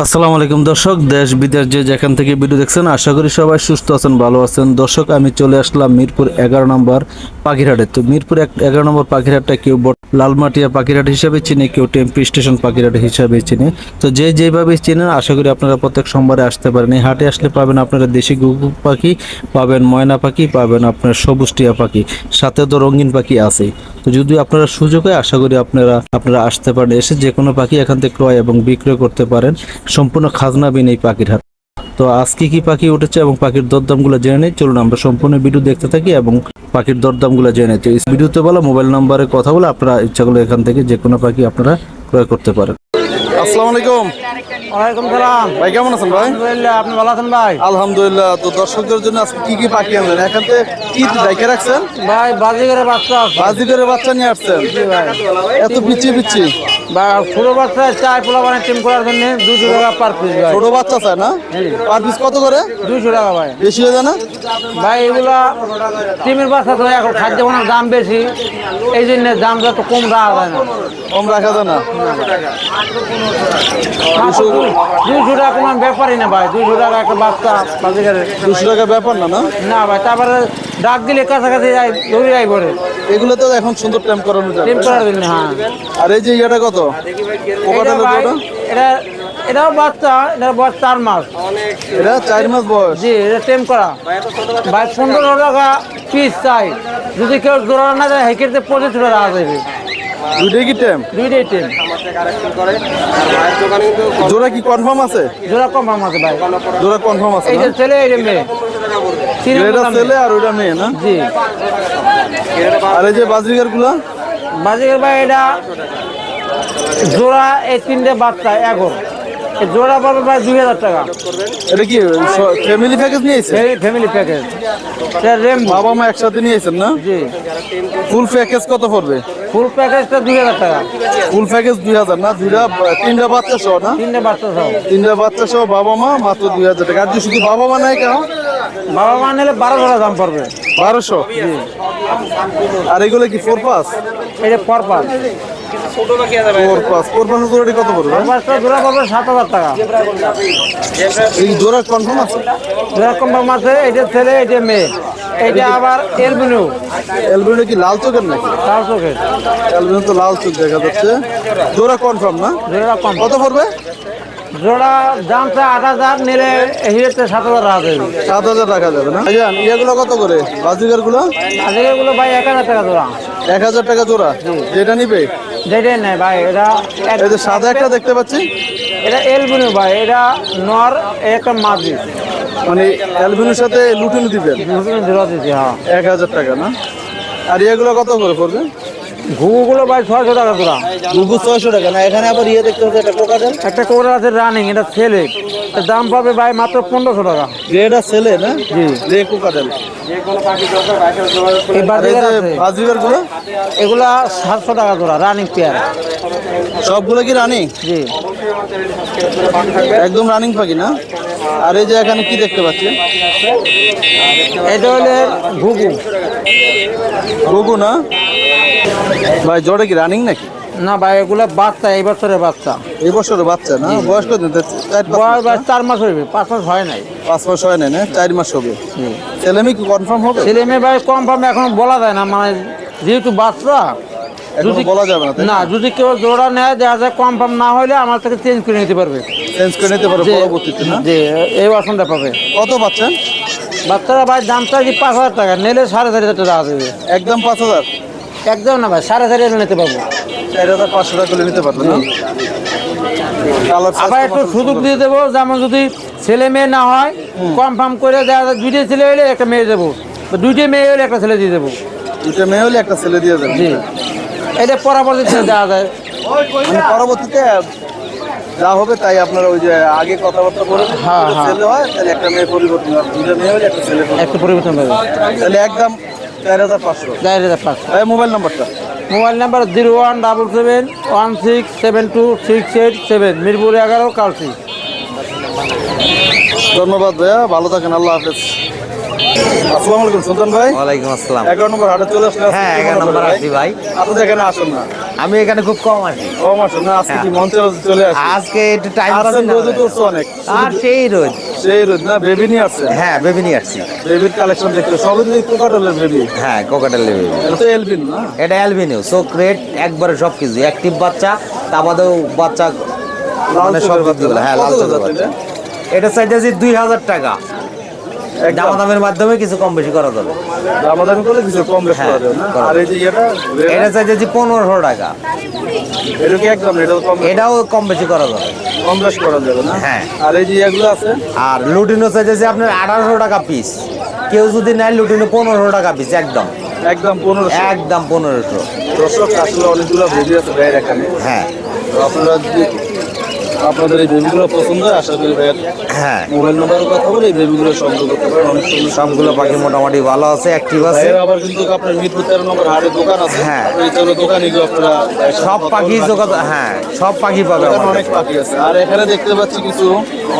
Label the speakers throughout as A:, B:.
A: আসসালামু আলাইকুম দর্শক, দেশ বিদেশ যে যেখান থেকে ভিডিও দেখছেন, আশা করি সবাই সুস্থ আছেন, ভালো আছেন। দর্শক, আমি চলে আসলাম মিরপুর এগারো নম্বর পাখিরহাটে। তো মিরপুর এগারো নম্বর পাখিরহাটটা কেউ লালমাটিয়া পাখিরহাট হিসাবে চিনে, কেউ টেম্পি স্টেশন পাখিরহাট হিসাবে চিনে। তো যে যেভাবে চেনেন, আশা করি আপনারা প্রত্যেক সোমবারে আসতে পারেন। এই হাটে আসলে পাবেন আপনারা দেশি গুগু পাখি, পাবেন ময়না পাখি, পাবেন আপনার সবুজ টিয়া পাখি, সাথে তো রঙিন পাখি আছে তো যদি আপনারা সুযোগ হয়, আশা করি আপনারা আপনারা আসতে পারেন। এসে যে কোনো পাখি এখান থেকে ক্রয় এবং বিক্রয় করতে পারেন। সম্পূর্ণ খাজনা খাজনাবিন এই পাখির হাত। তো আজকে কি পাখি উঠেছে এবং পাখির দরদামগুলো জেনে নেই? চলুন আমরা সম্পূর্ণ ভিডিও দেখতে থাকি এবং পাখির দরদামগুলো জেনে নিই। তো এই ভিডিওতে বলা মোবাইল নাম্বারে কথা বলে আপনারা ইচ্ছা করলে এখান থেকে যে কোনো পাখি আপনারা ক্রয় করতে পারেন।
B: আসসালামু আলাইকুম।
C: ওয়ালাইকুম সালাম।
B: ভাই কেমন আছেন ভাই?
C: আলহামদুলিল্লাহ আপনি ভালো আছেন ভাই?
B: আলহামদুলিল্লাহ তো দর্শকদের জন্য আজকে কি কি পাখি আনলেন? এখান থেকে কি রেখে রাখছেন?
C: ভাই বাজিগরের বাচ্চা আছে।
B: বাচ্চা নিয়ে আসছেন? এত পিচ্ছি পিচ্ছি
C: বা ছোট বাচ্চা চাই পোলা মানে টিম করার জন্য দুশো টাকা পার পিস ভাই।
B: ছোট বাচ্চা না? পার পিস কত করে?
C: দুশো টাকা ভাই।
B: বেশি হয়ে যায় না?
C: ভাই এগুলা টিমের বাচ্চা তো এখন খাদ্য বানার দাম বেশি এই জন্য কম রাখা যায় না।
B: কম রাখা যায় না?
C: দুশো টাকা কোনো ব্যাপারই না ভাই দুশো টাকা একটা বাচ্চা
B: দুশো টাকা ব্যাপার না না?
C: ভাই তারপরে ডাক দিলে কাছাকাছি যাই ধরে যাই পরে
B: এগুলো তো এখন সুন্দর টাইম করানো
C: জন্য হ্যাঁ।
B: আর এই যে ইয়েটা কত? ওটা
C: এটা এটাও বাচ্চা এটা বয়স চার মাস।
B: এটা চার মাস বয়স?
C: জি এটা টেম করা। ভাই পনেরো টাকা পিস চাই। যদি কেউ জোড়া না যায় হেঁকে পঁচিশ টাকা যাবে।
B: দুইটাই কি টাইম
C: দুইটাই টেম।
B: জোড়া কি কনফার্ম আছে?
C: জোড়া দাম আছে ভাই।
B: জোড়া কনফার্ম আছে
C: এই
B: না?
C: যে ছেলে এই মেয়ে।
B: এটা। ছেলে আর ওইটা মেয়ে না?
C: জি।
B: আর এই যে বাজরিকারগুলা
C: বাজিকের ভাই এটা জোড়া এই তিনটে বাচ্চা এখন জোড়া পাবে ভাই দুই হাজার টাকা।
B: এটা কি ফ্যামিলি প্যাকেজ নিয়েছে
C: ফ্যামিলি প্যাকেজ রেম
B: বাবা মা একসাথে নিয়েছেন না?
C: জি।
B: ফুল প্যাকেজ কত পড়বে?
C: ফুল প্যাকেজটা দুই হাজার টাকা।
B: ফুল প্যাকেজ দুই হাজার না? দুইটা তিনটা বাচ্চা সহ না?
C: তিনটে বাচ্চা সহ।
B: তিনটা বাচ্চা সহ বাবা মা মাত্র দুই হাজার টাকা। আর যদি শুধু বাবা মা নাই কেন?
C: বাবা মা নিলে বারো টাকা দাম পড়বে।
B: বারোশো? আর এগুলো কি ফোর পাস
C: এটা
B: ফোর পাস জোড়াটি কত পড়বে
C: জোড়া পড়বে সাত হাজার টাকা।
B: এই জোড়া কনফার্ম আছে?
C: জোড়া দাম আছে এটা ছেলে এটা মেয়ে। এটা আবার এলবিনু
B: এলবিনো কি লাল চোখের নাকি?
C: তার চোখে
B: এলবিনো তো লাল চোখ দেখা যাচ্ছে। জোড়া কনফার্ম না?
C: জোড়া কম
B: কত পড়বে?
C: জোড়া দামটা আট হাজার নিলে হিরেতে সাত হাজার রাখা যাবে
B: সাত হাজার টাকা যাবে না? ইয়েগুলো কত করে? বাজিকারগুলো
C: আজকে এগুলো ভাই এক হাজার টাকা জোড়া।
B: এক হাজার টাকা জোড়া? যেটা নিবে?
C: যেটাই নেই ভাই এটা
B: এই যে সাদা একটা দেখতে পাচ্ছি।
C: এটা এলবিনো ভাই এটা নর একটা মাঝি।
B: মানে অ্যালবিনোর সাথে লুটিনো দিবেন
C: জোড়া দিচ্ছি হ্যাঁ
B: এক হাজার টাকা না? আর এগুলো কত করে পড়বে?
C: ঘুঘুগুলো ভাই ছয়শো টাকা জোড়া
B: দুপুর ছয়শো টাকা। না এখানে আবার ইয়ে দেখতে হচ্ছে একটা কোকাটেল
C: একটা আছে রানিং এটা ছেলে। দাম পাবে ভাই মাত্র পনেরোশো টাকা।
B: গ্রেটা ছেলে না?
C: জি।
B: কোকাটেল যে বাজিকার
C: এগুলা সাতশো টাকা জোড়া রানিং পেয়ার
B: সবগুলো কি রানিং
C: জি।
B: একদম রানিং পাখি না? আর এই যে এখানে কি দেখতে পাচ্ছি?
C: এটা হলে ঘুঘু।
B: গুগু না? ভাই জোরে কি রানিং নাকি?
C: না ভাই এগুলো বাচ্চা এই বছরের বাচ্চা।
B: এই বছরের বাচ্চা না? বয়স কত চার
C: বয়স
B: মাস
C: ভাই চার মাস হইবে পাঁচ মাস হয় নাই।
B: পাঁচ মাস হয় না না? চার মাস হবে। ছেলে মেয়ে কি কনফার্ম হবে?
C: ছেলে মেয়ে ভাই কনফার্ম এখন বলা যায় না মানে যেহেতু বাচ্চা
B: বলা যাবে না
C: না যদি কেউ জোড়া নেয় দেখা যায় কম ফার্ম না হলে আমার থেকে চেঞ্জ করে নিতে পারবে।
B: চেঞ্জ করে নিতে পারো
C: যে-
B: পরবর্তীতে না?
C: এই পাবে।
B: কত পাচ্ছেন?
C: বাচ্চারা ভাই দামটা কি পাঁচ হাজার টাকা নিলে সাড়ে চারি হাজার টাকা দেবে
B: একদম পাঁচ হাজার?
C: একদম না ভাই সাড়ে চারি হাজার নিতে পারব।
B: চার হাজার পাঁচশো টাকা করে নিতে পারবেন
C: আবার একটু সুযোগ দিয়ে দেবো যেমন যদি ছেলে মেয়ে না হয় কনফার্ম করে দেখা যায় দুইটা ছেলে হলে একটা মেয়ে দেবো। বা দুইটা মেয়ে হলে একটা ছেলে দিয়ে দেবো।
B: দুটো মেয়ে হলে একটা ছেলে দিয়ে দেবেন।
C: জি। এটা পরবর্তীতে দেওয়া যায়।
B: মানে পরবর্তীতে যা হবে তাই আপনারা ওই যে আগে কথাবার্তা বলে
C: হ্যাঁ, হ্যাঁ।
B: ছেলে হয় তাহলে একটা মেয়ে পরিবর্তন দুটো মেয়ে হলে একটা ছেলে পরিবর্তন
C: পরিবর্তন
B: হবে। তাহলে একদম চার হাজার পাঁচশো।
C: চার হাজার পাঁচ
B: মোবাইল নাম্বারটা?
C: Mobile number zero one double seven one six seven two six eight seven Mirpur এগারো কালসি।
B: ধন্যবাদ ভাইয়া ভালো থাকেন আল্লাহ হাফেজ। আসসালামু আলাইকুম সুলতান ভাই।
D: ওয়ালাইকুম আসসালাম।
B: নম্বর হাটে চলে আসলে
D: হ্যাঁ নম্বর আসি ভাই।
B: আপনি এখানে আসুন না।
D: আমি এখানে খুব কম আছি
B: কম আসে না আজকে কি মঞ্চে চলে আসে?
D: আজকে একটু টাইম পাবেন না।
B: অনেক।
D: আর সেই
B: সেই না বেবি নিয়ে আসছে
D: হ্যাঁ বেবি নিয়ে আসছি।
B: বেবির কালেকশন দেখতে সবই তো কোকাটেলের বেবি
D: হ্যাঁ কোকাটেল বেবি
B: এটা তো এলবিন না?
D: এটা চোখ রেড একবারে সব কিছু অ্যাক্টিভ বাচ্চা তা বাদেও বাচ্চা মানে সব
B: চোখের
D: হ্যাঁ লাল এটা? চাইতেছি দুই হাজার টাকা।
B: একদম।
D: দামা দামের মাধ্যমে কিছু কম বেশি করা যাবে।
B: দামাদামি করলে কিছু কম বেশ
D: হ্যাঁ,
B: করা যাবে না? আর এই যে এটা
D: এটা চাইতেছি পনেরোশো টাকা।
B: এটা কি একদম? কম
D: এটাও কম বেশি করা যাবে।
B: কম বেশ করা যাবে না?
D: হ্যাঁ।
B: আর এই যে এগুলো আছে?
D: আর লুটিনো চাইতেছি আপনার আঠারোশো টাকা পিস কেউ যদি নেয় লুটিনো পনেরোশো টাকা পিস একদম।
B: একদম পনেরো
D: একদম পনেরোশো।
B: দর্শক আসলে অনেকগুলো বেবি আছে এখানে।
D: হ্যাঁ।
B: আপনারা আপনাদের এই বেবিগুলো পছন্দ আশা করি ভাইয়ের
D: হ্যাঁ।
B: মোবাইল নাম্বারের কথা বলে এই বেবিগুলো সংগ্রহ করতে পারেন। অনেক সুন্দর
D: সবগুলো পাখি মোটামুটি ভালো আছে অ্যাক্টিভ আছে।
B: আবার কিন্তু আপনার মিরপুর তেরো নম্বর দোকান আছে।
D: হ্যাঁ।
B: দোকানে গিয়ে আপনারা
D: সব পাখি যোগাযোগ হ্যাঁ সব পাখি পাবে
B: অনেক পাখি আছে। আর এখানে দেখতে পাচ্ছি কিছু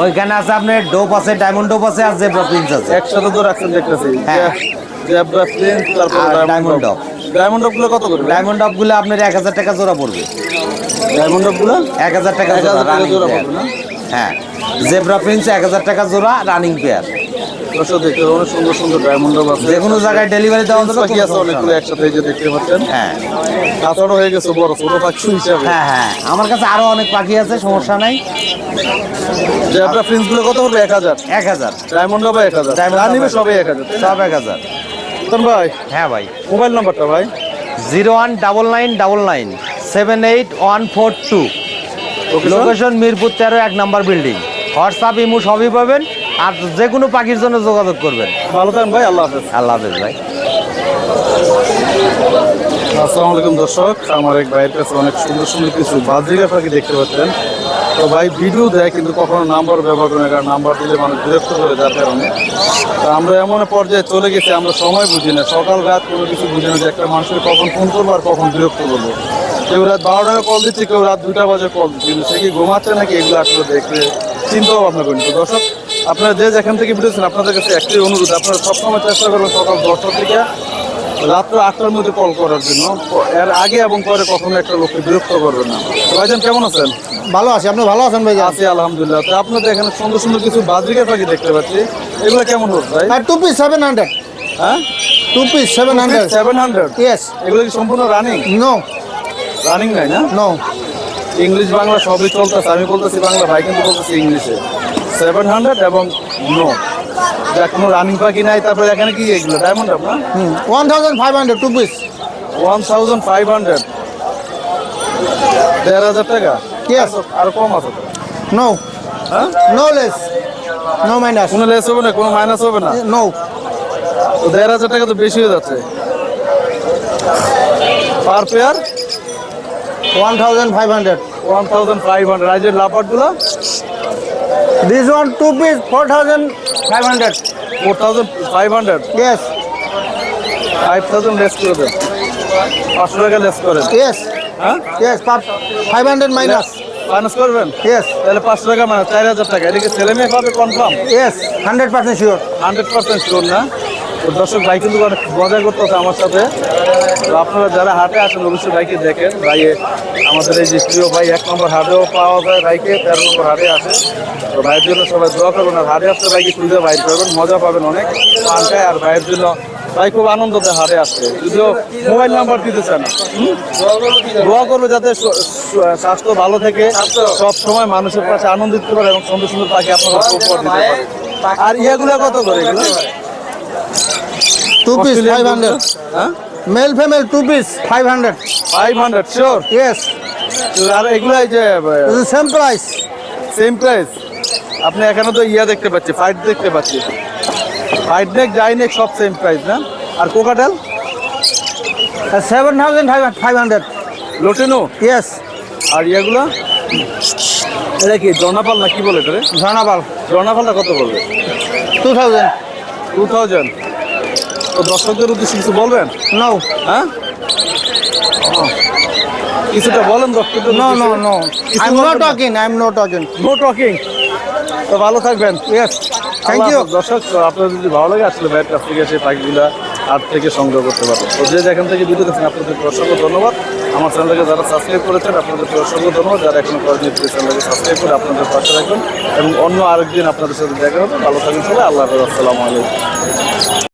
D: ওইখানে আছে আপনার ডোপ আছে ডায়মন্ড ডোপ আছে আর জেব্রা প্রিন্স আছে।
B: একসাথে তো রাখছেন দেখতেছি।
D: হ্যাঁ।
B: জেব্রা প্লেন তারপর ডায়মন্ড
D: dog।
B: ডায়মন্ড কত করে?
D: ডায়মন্ড ডপগুলো আপনার এক হাজার টাকা জোড়া পড়বে।
B: ডায়মন্ড ডগ
D: এক হাজার টাকা
B: 1000
D: জোড়া রানিং
B: জোড়া
D: পেয়ার
B: না?
D: হ্যাঁ। জেব্রা প্রিন্স এক হাজার টাকা জোড়া রানিং পেয়ার
B: দেখতে অনেক সুন্দর সুন্দর ডায়মন্ড আছে।
D: যে কোনো জায়গায় ডেলিভারি দেওয়া যাবে
B: পাখি আছে অনেকগুলো একসাথে এই যে দেখতে পাচ্ছেন।
D: হ্যাঁ।
B: কাঁচানো হয়ে গেছে বড় ছোট পাখি হিসাবে।
D: হ্যাঁ হ্যাঁ। আমার কাছে আরও অনেক পাখি আছে সমস্যা নাই।
B: জেব্রা প্রিন্সগুলো কত পড়বে এক হাজার।
D: এক হাজার।
B: ডায়মন্ড ডগ এক হাজার।
D: Dog
B: নিবে
D: এক
B: হাজার
D: সব এক হাজার।
B: ভাই
D: হ্যাঁ ভাই।
B: মোবাইল নাম্বারটা ভাই।
D: Zero one double nine double nine. Seven eight one four two? Location Mirpur তেরো এক নাম্বার বিল্ডিং হোয়াটসঅ্যাপ ইমু সবই পাবেন আর যে কোনো পাখির জন্য যোগাযোগ করবেন।
B: ভালো থাকেন ভাই আল্লাহ হাফেজ।
D: আল্লাহ হাফেজ ভাই।
B: আসসালামু আলাইকুম দর্শক আমার এক ভাইয়ের কাছে অনেক সুন্দর সুন্দর কিছু বাজিকা পাখি দেখতে পাচ্ছেন। তো ভাই ভিডিও দেয় কিন্তু কখনো নাম্বার ব্যবহার করে না কারণ নাম্বার দিলে মানুষ বিরক্ত করে যার কারণে। তো আমরা এমন পর্যায়ে চলে গেছি আমরা সময় বুঝি না। সকাল রাত কোনো কিছু বুঝি না যে একটা মানুষের কখন ফোন করব আর কখন বিরক্ত করব। কেউ রাত বারোটায় কল দিচ্ছে কেউ রাত দুটা বাজে কল। দিচ্ছে কিন্তু সে কি ঘুমাচ্ছে নাকি এগুলো আসলে দেখলে চিন্তা ভাবনা করি তো দর্শক আপনারা যে যেখান থেকে ভিডিওছেন আপনাদের কাছে একটাই অনুরোধ আপনারা সবসময় চেষ্টা করবেন সকাল দশটার থেকে রাত্র আটটার মধ্যে কল করার জন্য। এর আগে এবং পরে কখনো একটা লোককে বিরক্ত করবে না। ভাইজান কেমন আছেন?
C: ভালো আছি আপনি ভালো আছেন ভাই
B: আছি আলহামদুলিল্লাহ। তো আপনাদের এখানে সুন্দর সুন্দর কিছু বাজরিকা পাখি দেখতে পাচ্ছি। এগুলো কেমন হোক ভাই?
C: আর টু পিস সেভেন হান্ড্রেড
B: হ্যাঁ?
C: Two piece seven hundred
B: seven hundred
C: yes
B: এগুলো কি সম্পূর্ণ রানিং
C: নো
B: রানিং নাই না
C: নো
B: ইংলিশ বাংলা সবই চলতেছে আমি বলতেছি বাংলা ভাই কিন্তু বলতেছি ইংলিশে সেভেন হান্ড্রেড এবং নো যা কোনো রানিং পাখি নাই তারপরে এখানে কি এগুলো? ডায়মন্ড আপনার
C: one thousand five hundred two piece
B: one thousand five hundred দেড় হাজার টাকা?
C: Yes.
B: আর কম আছে।
C: নো
B: হ্যাঁ?
C: নো লেস নো মাইনাস
B: কোনো লেস হবে না কোনো মাইনাস হবে না।
C: নো
B: দেড় হাজার টাকা তো বেশি হয়ে যাচ্ছে। Per pair
C: one thousand five hundred
B: one thousand five hundred রাইজের লাপারগুলো
C: this one two piece four thousand five hundred
B: four thousand five hundred
C: yes
B: five thousand less করে দেন। পাঁচশো টাকা লেস করেন।
C: ইয়েস
B: হ্যাঁ?
C: Yes five hundred minus
B: minus করবেন?
C: Yes
B: তাহলে পাঁচশো টাকা মানে চার হাজার টাকা। এদিকে ছেলে মেয়ে পাবে confirm
C: yes hundred percent sure
B: hundred percent sure না? দর্শক ভাই কিন্তু অনেক মজা করতেছে আমার সাথে। তো আপনারা যারা হাটে আসেন, অবশ্যই ভাইকে দেখেন। ভাই আমাদের এই যে প্রিয় ভাই, এক নম্বর হাটেও পাওয়া যায় ভাইকে তেরো নম্বর হাটে আসে। তো ভাইয়ের জন্য সবাই দোয়া করবেন, আর হাটে আসতে ভাইকে খুঁজে বাইর করবেন, মজা পাবেন অনেক। পাল্টায় আর ভাইয়ের জন্য ভাই খুব আনন্দ দেয় হাটে আসতে যদিও মোবাইল নাম্বার দিতে চান হুম? দোয়া করবে যাতে স্বাস্থ্য ভালো থেকে। সব সময় মানুষের কাছে আনন্দ দিতে পারে এবং সুন্দর সুন্দর পাখি আপনারা দিতে পারে। আর ইয়েগুলো কত করে এগুলো?
C: Two piece five hundred male female two piece five hundred
B: five hundred sure
C: yes
B: আর এগুলো এই যে
C: সেম প্রাইস
B: সেম প্রাইস আপনি এখানে তো ইয়া দেখতে পাচ্ছি ফাইট দেখতে পাচ্ছি। ফাইট নেক যাই নেক সব সেম প্রাইস না? আর cockatiel
C: seven thousand five hundred
B: lutino
C: yes
B: আর ইয়েগুলো? এটা কি জর্নাপাল না কি বলে এটা রে?
C: ঝর্ণাপাল
B: জর্নাপালটা কত বলবে?
C: টু থাউজেন্ড
B: টু থাউজেন্ড তো দর্শকদের উদ্দেশ্যে কিছু বলবেন?
C: নাও
B: হ্যাঁ? কিছুটা বলেন দর্শকদের
C: no no no I am not
B: talking
C: I am not talking
B: no talking তো ভালো থাকবেন।
C: Yes thank you.
B: দর্শক আপনাদের যদি ভালো লাগে আসলে ভাইয়ের কাছ থেকে সেই পাখিগুলা হাট থেকে সংগ্রহ করতে পারবেন। তো যে যেখান থেকে ভিডিও দেখছেন আপনাদের অসংখ্য ধন্যবাদ। আমার চ্যানেলটাকে যারা সাবস্ক্রাইব করেছেন আপনাদেরকে অসংখ্য ধন্যবাদ। যারা এখনও করেন প্লিজ চ্যানেলটাকে সাবস্ক্রাইব করে আপনাদের পাশে রাখবেন। এবং অন্য আরেকদিন আপনাদের সাথে দেখা হবে। ভালো থাকবেন সবাই। আল্লাহ হাফেজ। আসসালামু আলাইকুম।